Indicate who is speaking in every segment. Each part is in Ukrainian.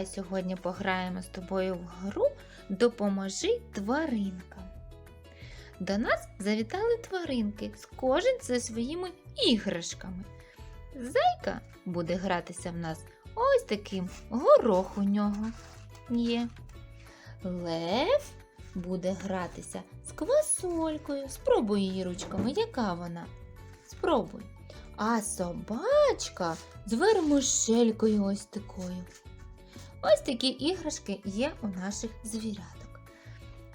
Speaker 1: давай сьогодні пограємо з тобою в гру Допоможи тваринкам. До нас завітали тваринки, кожен зі своїми іграшками. Зайка буде гратися в нас ось таким горох у нього є. Лев буде гратися з квасолькою. Спробуй її ручками, яка вона? Спробуй. А собачка з вермишелькою ось такою. Ось такі іграшки є у наших звіряток.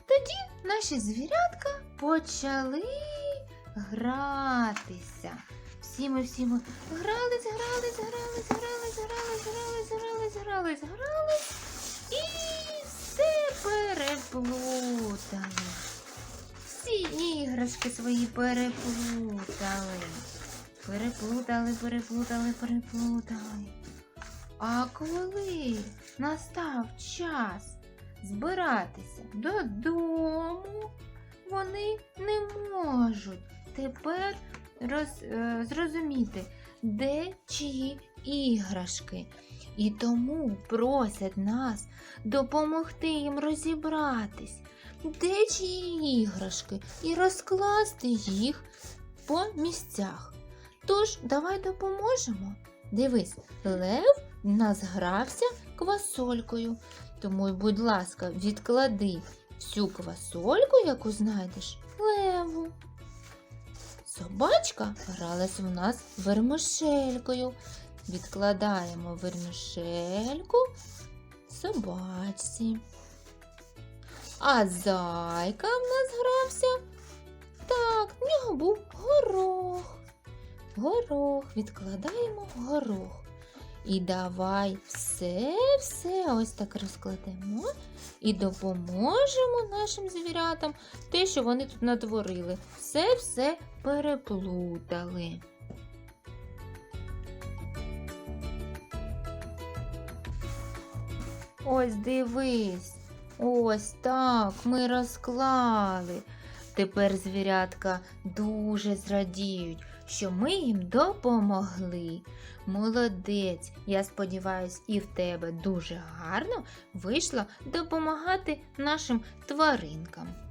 Speaker 1: Тоді наші звірятка почали гратися. Всі ми всі ми грались, грались, грались, грались, грались, грались, грались, грались, грались і все переплутали. Всі іграшки свої переплутали. Переплутали, переплутали, переплутали. А коли настав час збиратися додому, вони не можуть тепер роз, е, зрозуміти, де чиї іграшки. І тому просять нас допомогти їм розібратись, де чиї іграшки, і розкласти їх по місцях. Тож, давай допоможемо. Дивись, Лев назгрався квасолькою. Тому, будь ласка, відклади всю квасольку, яку знайдеш, леву. Собачка гралась у нас вермишелькою. Відкладаємо вермишельку собачці. А зайка в нас грався. Так, в нього був горох. Горох, відкладаємо горох. І давай все-все ось так розкладемо і допоможемо нашим звірятам те, що вони тут натворили. Все-все переплутали. Ось дивись, ось так ми розклали. Тепер звірятка дуже зрадіють, що ми їм допомогли. Молодець, я сподіваюсь, і в тебе дуже гарно вийшло допомагати нашим тваринкам.